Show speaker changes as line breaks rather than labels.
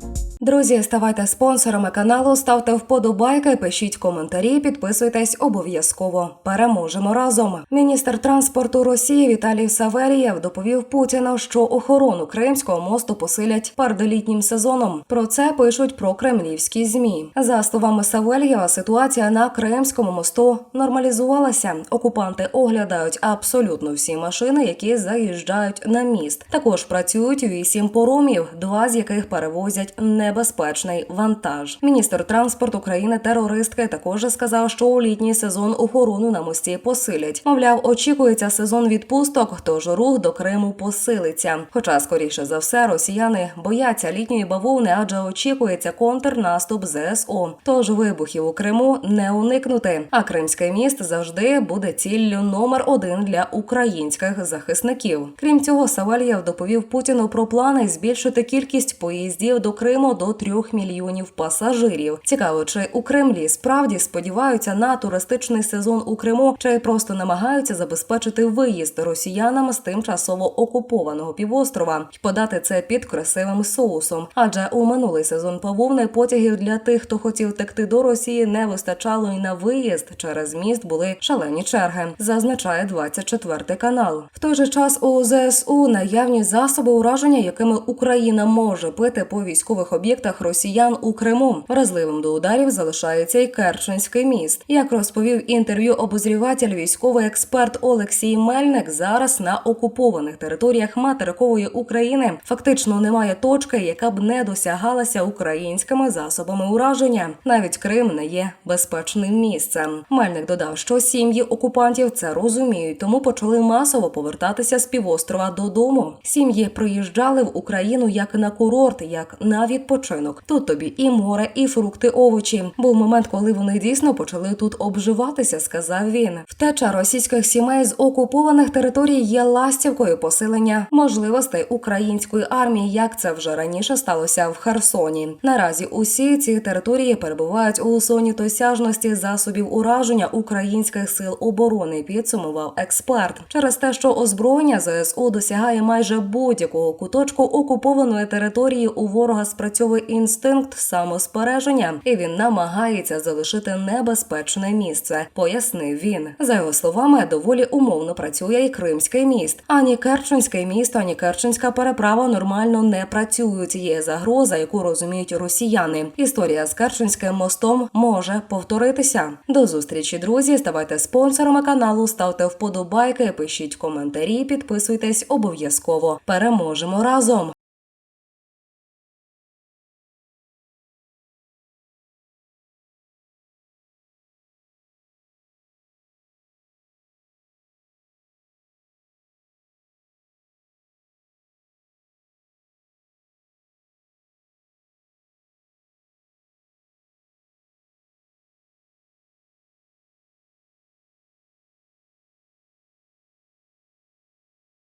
Música Друзі, ставайте спонсорами каналу, ставте вподобайки, пишіть коментарі, підписуйтесь обов'язково. Переможемо разом. Міністр транспорту Росії Віталій Саверієв доповів Путіну, що охорону Кримського мосту посилять передолітнім сезоном. Про це пишуть про кремлівські змі. За словами Савельєва, ситуація на Кримському мосту нормалізувалася. Окупанти оглядають абсолютно всі машини, які заїжджають на міст. Також працюють вісім поромів, два з яких перевозять небезпечний вантаж. Міністр транспорту країни терористки також сказав, що у літній сезон охорону на мості посилять. Мовляв, очікується сезон відпусток, тож рух до Криму посилиться. Хоча, скоріше за все, росіяни бояться літньої бавовни, адже очікується контрнаступ ЗСУ. Тож вибухів у Криму не уникнути. А Кримський міст завжди буде ціллю номер один для українських захисників. Крім цього, Савельєв доповів Путіну про плани збільшити кількість поїздів до Криму до трьох мільйонів пасажирів. Цікаво, чи у Кремлі справді сподіваються на туристичний сезон у Криму, чи просто намагаються забезпечити виїзд росіянам з тимчасово окупованого півострова і подати це під красивим соусом. Адже у минулий сезон бавовни потягів для тих, хто хотів текти до Росії, не вистачало і на виїзд. Через міст були шалені черги. Зазначає 24 канал. В той же час у ЗСУ наявні засоби ураження, якими Україна може бити по військових об'єктах росіян у Криму. Вразливим до ударів залишається і Керченський міст. Як розповів інтерв'ю обозріватель, військовий експерт Олексій Мельник, зараз на окупованих територіях материкової України фактично немає точки, яка б не досягалася українськими засобами ураження. Навіть Крим не є безпечним місцем. Мельник додав, що сім'ї окупантів це розуміють, тому почали масово повертатися з півострова додому. Сім'ї приїжджали в Україну як на курорт, як на відпочинок. Тут тобі і море, і фрукти, овочі. Був момент, коли вони дійсно почали тут обживатися, сказав він. Втеча російських сімей з окупованих територій є ластівкою посилення можливостей української армії, як це вже раніше сталося в Херсоні. Наразі усі ці території перебувають у зоні досяжності засобів ураження українських сил оборони. Підсумував експерт через те, що озброєння ЗСУ досягає майже будь-якого куточку окупованої території. У ворога спрацьовує інстинкт самоспереження, і він намагається залишити небезпечне місце. Пояснив він. За його словами, доволі умовно працює і Кримський міст. Ані Керченське місто, ані Керченська переправа нормально не працюють. Є загроза, яку розуміють росіяни. Історія з Керченським мостом може повторитися. До зустрічі, друзі. Ставайте спонсорами каналу, ставте вподобайки, пишіть коментарі, підписуйтесь обов'язково. Переможемо разом.